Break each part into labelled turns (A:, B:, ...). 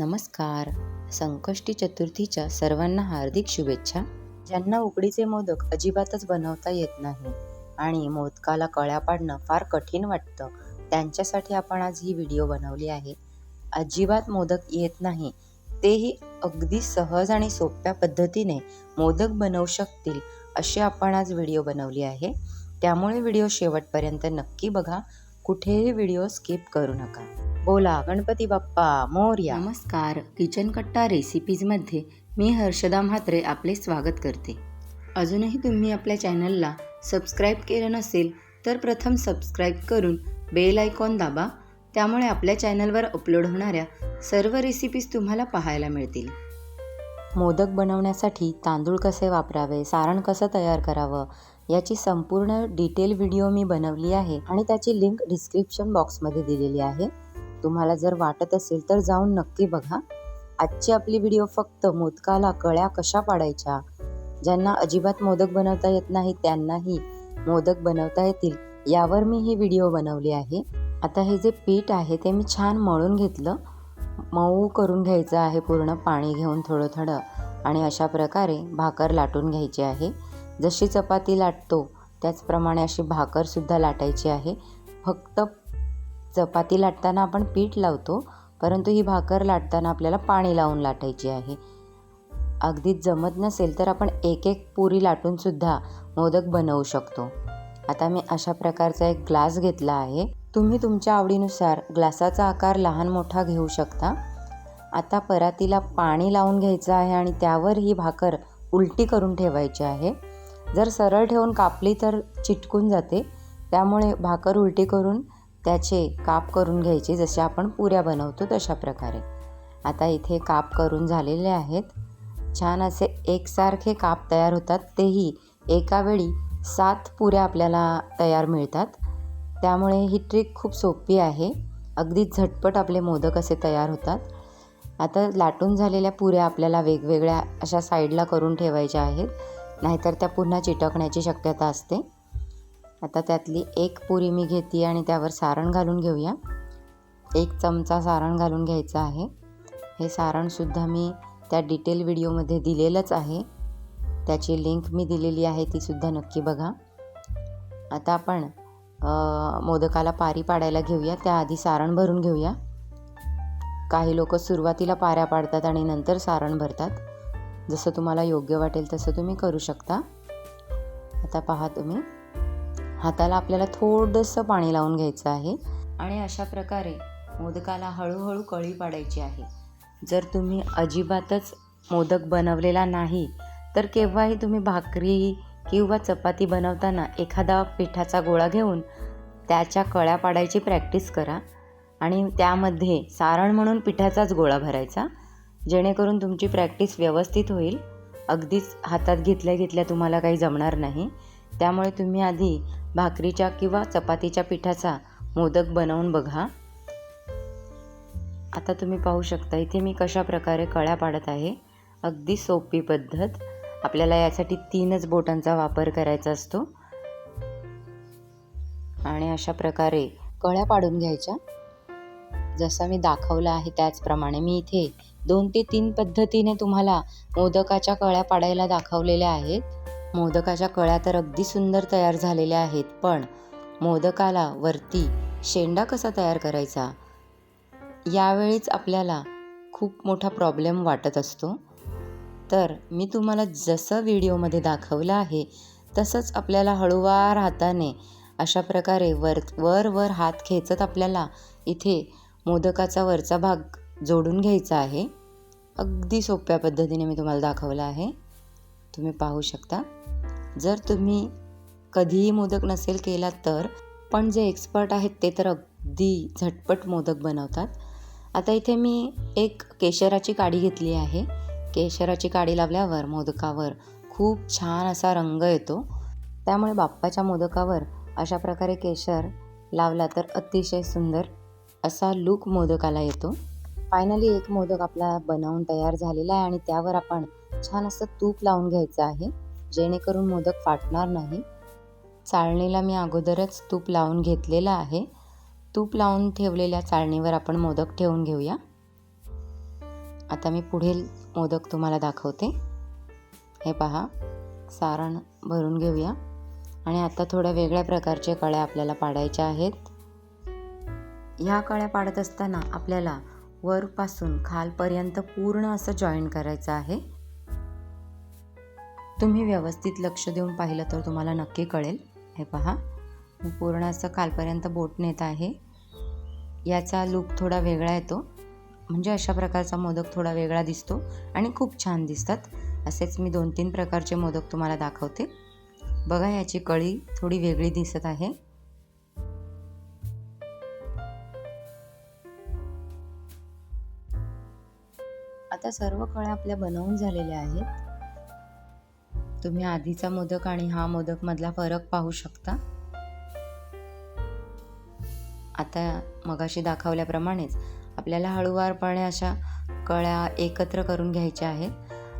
A: नमस्कार. संकष्टी चतुर्थीच्या सर्वांना हार्दिक शुभेच्छा. ज्यांना उकडीचे मोदक अजिबातच बनवता येत नाही आणि मोदकाला कळ्या पाडणं फार कठीण वाटतं त्यांच्यासाठी आपण आज ही व्हिडिओ बनवली आहे. अजिबात मोदक येत नाही. तेही अगदी सहज आणि सोप्या पद्धतीने मोदक बनवू शकतील अशी आपण आज व्हिडिओ बनवली आहे. त्यामुळे व्हिडिओ शेवटपर्यंत नक्की बघा. कुठेही व्हिडिओ स्किप करू नका. बोला गणपती बाप्पा मोरया. नमस्कार. किचन कट्टा रेसिपीजमध्ये मी हर्षदा म्हात्रे आपले स्वागत करते. अजूनही तुम्ही आपल्या चॅनलला सबस्क्राईब केलं नसेल तर प्रथम सबस्क्राईब करून बेल आयकॉन दाबा. त्यामुळे आपल्या चॅनलवर अपलोड होणाऱ्या सर्व रेसिपीज तुम्हाला पाहायला मिळतील. मोदक बनवण्यासाठी तांदूळ कसे वापरावे सारण कसं तयार करावं याची संपूर्ण डिटेल व्हिडिओ मी बनवली आहे आणि त्याची लिंक डिस्क्रिप्शन बॉक्समध्ये दिलेली आहे. तुम्हाला जर वाटत असेल तर जाऊन नक्की बघा. आजची आपली व्हिडिओ फक्त मोदकाला कळ्या कशा पाडायच्या? ज्यांना अजिबात मोदक बनवता येत नाही त्यांनाही मोदक बनवता येतील यावर मी ही व्हिडिओ बनवली आहे. आता हे जे पीठ आहे ते मी छान मळून घेतलं. मऊ करून घ्यायचं आहे पूर्ण पाणी घेऊन थोडं थोडं आणि अशा प्रकारे भाकर लाटून घ्यायची आहे. जशी चपाती लाटतो त्याचप्रमाणे अशी भाकरसुद्धा लाटायची आहे. फक्त चपाती लाटताना आपण पीठ लावतो परंतु ही भाकर लाटताना आपल्याला पाणी लावून लाटायची आहे. अगदीच जमत नसेल तर आपण एक एक पुरी लाटूनसुद्धा मोदक बनवू शकतो. आता मी अशा प्रकारचा एक ग्लास घेतला आहे. तुम्ही तुमच्या आवडीनुसार ग्लासाचा आकार लहान मोठा घेऊ शकता. आता परातीला पाणी लावून घ्यायचं आहे आणि त्यावर ही भाकर उलटी करून ठेवायची आहे. जर सरळ ठेवून कापली तर चिटकून जाते. त्यामुळे भाकर उलटी करून त्याचे काप करून घ्यायचे जसे आपण पुऱ्या बनवतो तशा प्रकारे. आता इथे काप करून झालेले आहेत. छान असे एकसारखे काप तयार होतात. तेही एका वेळी सात पुऱ्या आपल्याला तयार मिळतात. त्यामुळे ही ट्रिक खूप सोपी आहे. अगदी झटपट आपले मोदक असे तयार होतात. आता लाटून झालेल्या पुऱ्या आपल्याला वेगवेगळ्या अशा साईडला करून ठेवायच्या आहेत. नाहीतर त्या पुन्हा चिटकण्याची शक्यता असते. आता त्यातली एक पुरी मी घेते आणि त्यावर सारण घालून घेऊया. एक चमचा सारण घालून घ्यायचं आहे. हे सारणसुद्धा मी त्या डिटेल व्हिडिओमध्ये दिलेलंच आहे. त्याची लिंक मी दिलेली आहे तीसुद्धा नक्की बघा. आता आपण मोदकाला पारी पाडायला घेऊया. त्याआधी सारण भरून घेऊया. काही लोक सुरुवातीला पाऱ्या पाडतात आणि नंतर सारण भरतात. जसं तुम्हाला योग्य वाटेल तसं तुम्ही करू शकता. आता पहा तुम्ही. हाताला आपल्याला थोडंसं पाणी लावून घ्यायचं आहे. आणि अशा प्रकारे मोदकाला हळूहळू कळी पाडायची आहे. जर तुम्ही अजिबातच मोदक बनवलेला नाही तर केव्हाही तुम्ही भाकरी किंवा चपाती बनवताना एखादा पिठाचा गोळा घेऊन त्याच्या कळ्या पाडायची प्रॅक्टिस करा. आणि त्यामध्ये सारण म्हणून पिठाचाच गोळा भरायचा जेणेकरून तुमची प्रॅक्टिस व्यवस्थित होईल. अगदीच हातात घेतल्या घेतल्या तुम्हाला काही जमणार नाही. त्यामुळे तुम्ही आधी भाकरीच्या किंवा चपातीच्या पिठाचा मोदक बनवून बघा. आता तुम्ही पाहू शकता इथे मी कशा प्रकारे कळ्या पाडत आहे. अगदी सोपी पद्धत. आपल्याला यासाठी तीनच बोटांचा वापर करायचा असतो. आणि अशा प्रकारे कळ्या पाडून घ्यायच्या. जसं मी दाखवलं आहे त्याचप्रमाणे मी इथे दोन ते तीन पद्धतीने तुम्हाला मोदकाच्या कळ्या पाडायला दाखवलेल्या आहेत. मोदकाच्या कळ्या तर अगदी सुंदर तयार झालेल्या आहेत पण मोदकाला वरती शेंडा कसा तयार करायचा? यावेळीच आपल्याला खूप मोठा प्रॉब्लेम वाटत असतो. तर मी तुम्हाला जसं व्हिडिओमध्ये दाखवलं आहे तसंच आपल्याला हळूवार हाताने अशा प्रकारे वर वर वर हात खेचत आपल्याला इथे मोदकाचा वरचा भाग जोडून घ्यायचा आहे. अगदी सोप्या पद्धतीने मी तुम्हाला दाखवलं आहे. तुम्ही पाहू शकता. जर तुम्ही कधीही मोदक नसेल केला तर पण जे एक्सपर्ट आहेत ते तर अगदी झटपट मोदक बनवतात. आता इथे मी एक केशराची काडी घेतली आहे. केशराची काडी लावल्यावर मोदकावर खूप छान असा रंग येतो. त्यामुळे बाप्पाच्या मोदकावर अशा प्रकारे केशर लावला तर अतिशय सुंदर असा लूक मोदकाला येतो. फायनली एक मोदक आपला बनवून तयार झालेला आहे आणि त्यावर आपण छान असं तूप लावून घ्यायचं आहे. जेणेकरून मोदक फाटणार नाही. चाळणीला मी अगोदरच तूप लावून घेतलेलं आहे. तूप लावून ठेवलेल्या चाळणीवर आपण मोदक ठेवून घेऊया. आता मी पुढील मोदक तुम्हाला दाखवते. हे पहा सारण भरून घेऊया. आणि आता थोड्या वेगळ्या प्रकारचे कळ्या आपल्याला पाडायच्या आहेत. ह्या कळ्या पाडत असताना आपल्याला वरपासून खालपर्यंत पूर्ण असं जॉईन करायचं आहे. तुम्ही व्यवस्थित लक्ष देऊन पाहिलं तर तुम्हाला नक्की कळेल. हे पहा. मी पूर्ण असं कालपर्यंत बोट नेत आहे. याचा लूक थोडा वेगळा येतो. म्हणजे अशा प्रकारचा मोदक थोडा वेगळा दिसतो आणि खूप छान दिसतात. असेच मी दोन तीन प्रकारचे मोदक तुम्हाला दाखवते. बघा याची कळी थोडी वेगळी दिसत आहे. आता सर्व कळ्या आपल्या बनवून झालेल्या आहेत. तुम्ही आधीचा मोदक आणि हा मोदक मधला फरक पाहू शकता. आता मगाशी दाखवल्याप्रमाणेच आपल्याला हळूवारपणे अशा कळ्या एकत्र करून घ्यायच्या आहेत.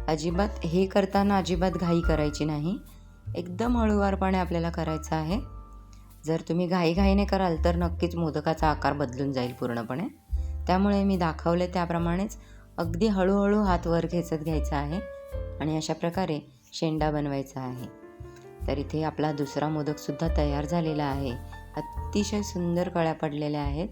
A: अजिबात हे करताना अजिबात घाई करायची नाही. एकदम हळूवारपणे आपल्याला करायचं आहे. जर तुम्ही घाईघाईने कराल तर नक्कीच मोदकाचा आकार बदलून जाईल पूर्णपणे. त्यामुळे मी दाखवले त्याप्रमाणेच अगदी हळूहळू हात वर खेचत घ्यायचा आहे. आणि अशा प्रकारे शेंडा बनवायचा आहे. तर इथे आपला दुसरा मोदकसुद्धा तयार झालेला आहे. अतिशय सुंदर कळ्या पडलेल्या आहेत.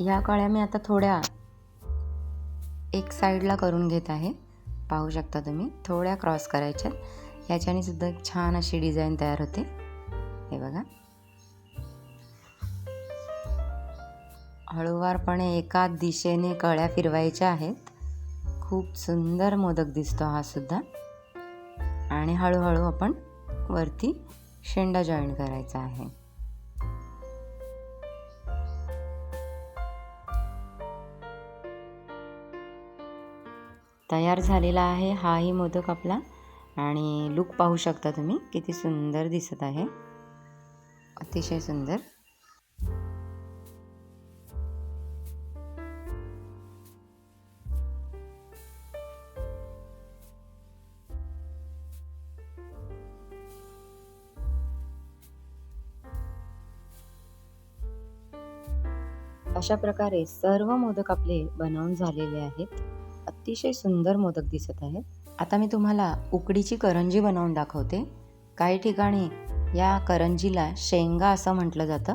A: या कळ्या मी आता थोड्या एक साईडला करून घेत आहे. पाहू शकता तुम्ही थोड्या क्रॉस करायच्या याच्याने सुद्धा एक छान अशी डिझाईन तयार होते. हे बघा. हळूवारपणे एका दिशेने कळ्या फिरवायच्या आहेत. खूप सुंदर मोदक दिसतो हा सुद्धा. आणि हळूहळू आपण वरती शेंडा जॉईन करायचा आहे. तयार झालेला आहे. हाही मोदक आपला. आणि लूक पाहू शकता तुम्ही. किती सुंदर दिसत आहे. अतिशय सुंदर. अशा प्रकारे सर्व मोदक आपले बनवून झालेले आहेत. अतिशय सुंदर मोदक दिसत आहेत. आता मी तुम्हाला उकडीची करंजी बनवून दाखवते. काही ठिकाणी या करंजीला शेंगा असं म्हटलं जातं.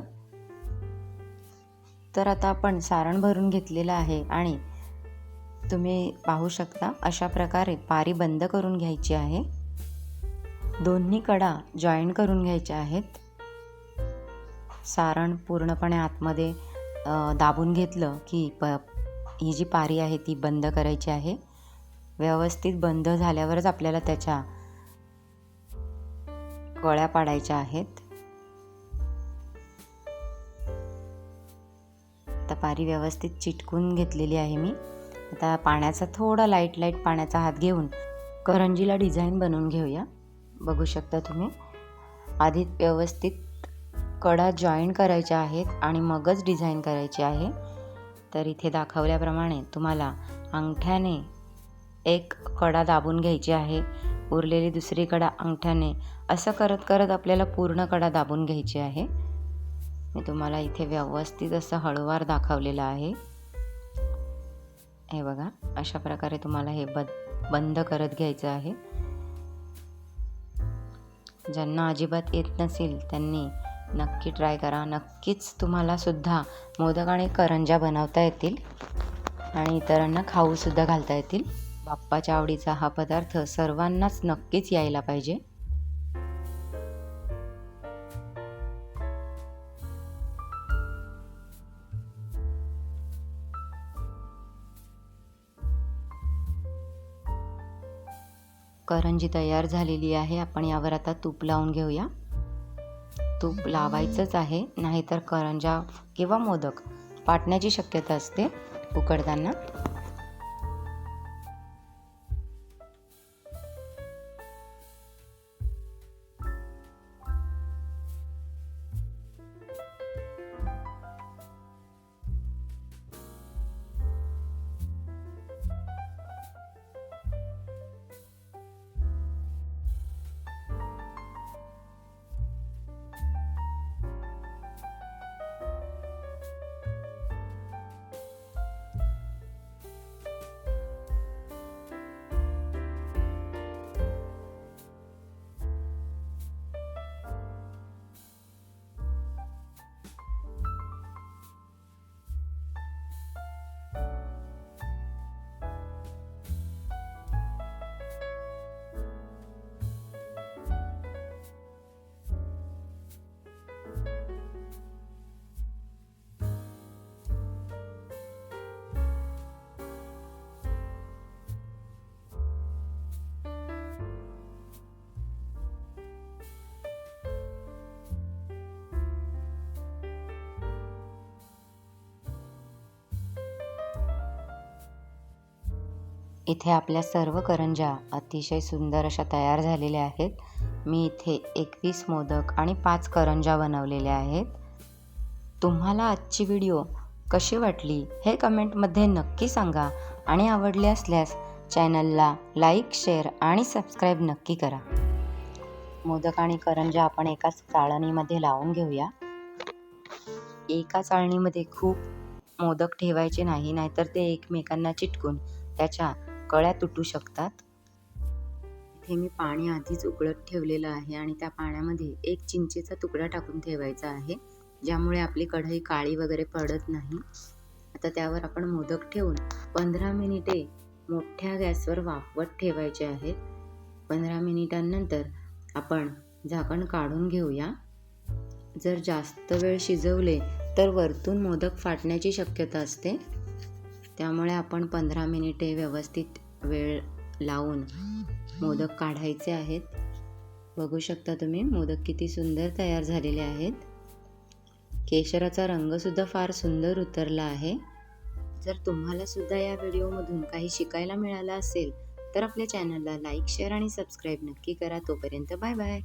A: तर आता आपण सारण भरून घेतलेलं आहे आणि तुम्ही पाहू शकता अशा प्रकारे पारी बंद करून घ्यायची आहे. दोन्ही कडा जॉईन करून घ्यायच्या आहेत. सारण पूर्णपणे आतमध्ये दाबून घेतलं की प ही जी पारी आहे ती बंद करायची आहे. व्यवस्थित बंद झाल्यावरच आपल्याला त्याच्या कळ्या पाडायच्या आहेत. आता पारी व्यवस्थित चिटकून घेतलेली आहे मी. आता पाण्याचा थोडा लाइट लाइट पाण्याचा हात घेऊन करंजीला डिझाईन बनवून घेऊया. बघू शकता तुम्ही. आधी व्यवस्थित कडा जॉईन करायच्या आहेत आणि मगच डिझाईन करायची आहे. तर इथे दाखवल्याप्रमाणे तुम्हाला अंगठ्याने एक कडा दाबून घ्यायची आहे. उरलेली दुसरी कडा अंगठ्याने असं करत करत आपल्याला पूर्ण कडा दाबून घ्यायची आहे. मी तुम्हाला इथे व्यवस्थित असं हळूवार दाखवलेलं आहे. हे बघा अशा प्रकारे तुम्हाला हे बद बंद करत घ्यायचं आहे. ज्यांना अजिबात येत नसेल त्यांनी नक्की ट्राय करा. नक्कीच तुम्हालासुद्धा मोदक आणि करंजा बनवता येतील आणि इतरांना खाऊसुद्धा घालता येतील. बाप्पाच्या आवडीचा हा पदार्थ सर्वांनाच नक्कीच यायला पाहिजे. करंजी तयार झालेली आहे. आपण यावर आता तूप लावून घेऊया. तूप लावायचंच आहे नाहीतर करंजा किंवा मोदक. फाटण्याची शक्यता असते उकडताना. इथे आपल्या सर्व करंज्या अतिशय सुंदर अशा तयार झालेल्या आहेत. मी इथे एकवीस मोदक आणि पाच करंज्या बनवलेल्या आहेत. तुम्हाला आजची व्हिडिओ कशी वाटली हे कमेंटमध्ये नक्की सांगा आणि आवडले असल्यास चॅनलला लाईक शेअर आणि सबस्क्राईब नक्की करा. मोदक आणि करंज्या आपण एकाच चाळणीमध्ये लावून घेऊया. एका चाळणीमध्ये खूप मोदक ठेवायचे नाही नाहीतर ते एकमेकांना चिटकून त्याच्या कळ्या तुटू शकतात. इथे मी पाणी आधीच उकळत ठेवलेलं आहे आणि त्या पाण्यामध्ये एक चिंचेचा तुकडा टाकून ठेवायचा आहे ज्यामुळे आपली कढई काळी वगैरे पडत नाही. आता त्यावर आपण मोदक ठेवून पंधरा मिनिटे मोठ्या गॅसवर वाफवत ठेवायचे आहेत. पंधरा मिनिटांनंतर आपण झाकण काढून घेऊया. जर जास्त वेळ शिजवले तर वरतून मोदक फाटण्याची शक्यता असते. त्यामुळे आपण पंधरा मिनिटे व्यवस्थित वेळ लावून मोदक काढायचे आहेत. बघू शकता तुम्ही मोदक किती सुंदर तयार झालेले आहेत. केशराचा रंगसुद्धा फार सुंदर उतरला आहे. जर तुम्हाला सुद्धा या व्हिडिओमधून काही शिकायला मिळालं असेल तर आपल्या चॅनलला लाईक शेअर आणि सबस्क्राईब नक्की करा. तोपर्यंत बाय बाय.